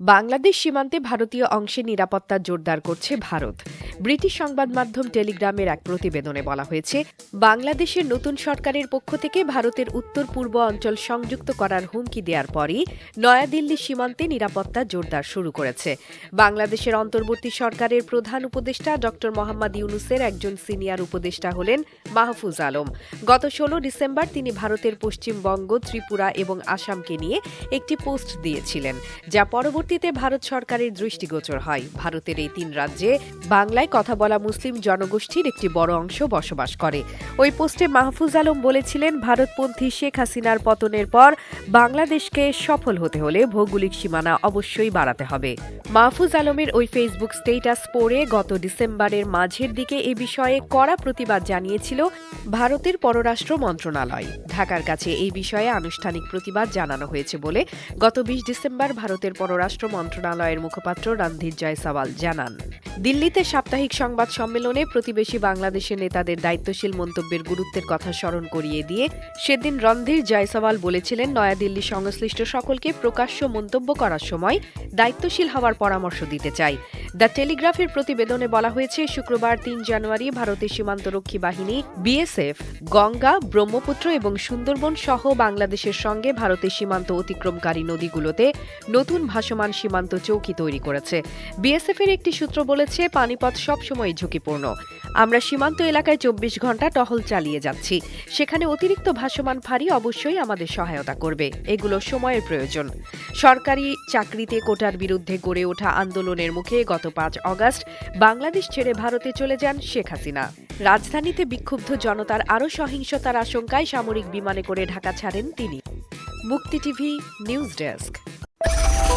বাংলাদেশ সীমান্তে ভারতীয় অংশে নিরাপত্তা জোরদার করছে ভারত। ব্রিটিশ সংবাদ মাধ্যম টেলিগ্রামের এক প্রতিবেদনে বলা হয়েছে, বাংলাদেশের নতুন সরকারের পক্ষ থেকে ভারতের উত্তর পূর্ব অঞ্চল সংযুক্ত করার হুমকি দেওয়ার পরই নয়াদিল্লি সীমান্তে নিরাপত্তা জোরদার শুরু করেছে। বাংলাদেশের অন্তর্বর্তী সরকারের প্রধান উপদেষ্টা ড. মোহাম্মদ ইউনুসের একজন সিনিয়র উপদেষ্টা হলেন মাহফুজ আলম। গত ষোলো ডিসেম্বর তিনি ভারতের পশ্চিমবঙ্গ, ত্রিপুরা এবং আসামকে নিয়ে একটি পোস্ট দিয়েছিলেন, যা পরবর্তীতে ভারত সরকারের দৃষ্টিগোচর হয়। ভারতের এই তিন রাজ্যে বাংলায় কথা বলা মুসলিম জনগোষ্ঠীর একটি বড় অংশ বসবাস করে। ওই পোস্টে মাহফুজ আলম বলেছিলেন, ভারতপন্থী শেখ হাসিনার পতনের পর বাংলাদেশকে সফল হতে হলে ভৌগোলিক সীমানা অবশ্যই বাড়াতে হবে। মাহফুজ আলমের ওই ফেসবুক স্টেটাস পড়ে গত ডিসেম্বরের মাঝের দিকে এ বিষয়ে কড়া প্রতিবাদ জানিয়েছিল ভারতের পররাষ্ট্র মন্ত্রণালয়। ঢাকার কাছে এই বিষয়ে আনুষ্ঠানিক প্রতিবাদ জানানো হয়েছে বলে গত বিশ ডিসেম্বর ভারতের পররাষ্ট্র মন্ত্রণালয়ের মুখপাত্র রণধীর জয়সওয়াল জানান। দিল্লিতে সাপ্তাহিক সংবাদ সম্মেলনে প্রতিবেশী বাংলাদেশের নেতাদের দায়িত্বশীল মন্তব্যের গুরুত্বের কথা স্মরণ করিয়ে দিয়ে সেদিন রণধীর জয়সওয়াল বলেছিলেন, নয়াদিল্লি সংশ্লিষ্ট সকলকে প্রকাশ্য মন্তব্য করার সময় দায়িত্বশীল হওয়ার পরামর্শ দিতে চাই। দ্য টেলিগ্রাফের প্রতিবেদনে বলা হয়েছে, শুক্রবার তিন জানুয়ারি ভারতের সীমান্তরক্ষী বাহিনী, বিএসএফ, গঙ্গা, ব্রহ্মপুত্র এবং সুন্দরবন সহ বাংলাদেশের সঙ্গে ভারতের সীমান্ত অতিক্রমকারী নদীগুলোতে নতুন ভাসমান সীমান্ত চৌকি তৈরি করেছে। বিএসএফ এর একটি সূত্র বলেছে, পানিপথ সবসময় ঝুঁকিপূর্ণ। আমরা সীমান্ত এলাকায় চব্বিশ ঘণ্টা টহল চালিয়ে যাচ্ছি। সেখানে অতিরিক্ত ভাসমান ফাঁড়ি অবশ্যই আমাদের সহায়তা করবে। এগুলো সময়ের প্রয়োজন। সরকারি চাকরিতে কোটার বিরুদ্ধে গড়ে ওঠা আন্দোলনের মুখে গত পাঁচ অগাস্ট বাংলাদেশ ছেড়ে ভারতে চলে যান শেখ হাসিনা। রাজধানীতে বিক্ষুব্ধ জনতার আরও সহিংসতার আশঙ্কায় সামরিক বিমানে করে ঢাকা ছাড়েন তিনি। মুক্তি টিভি, নিউজ ডেস্ক।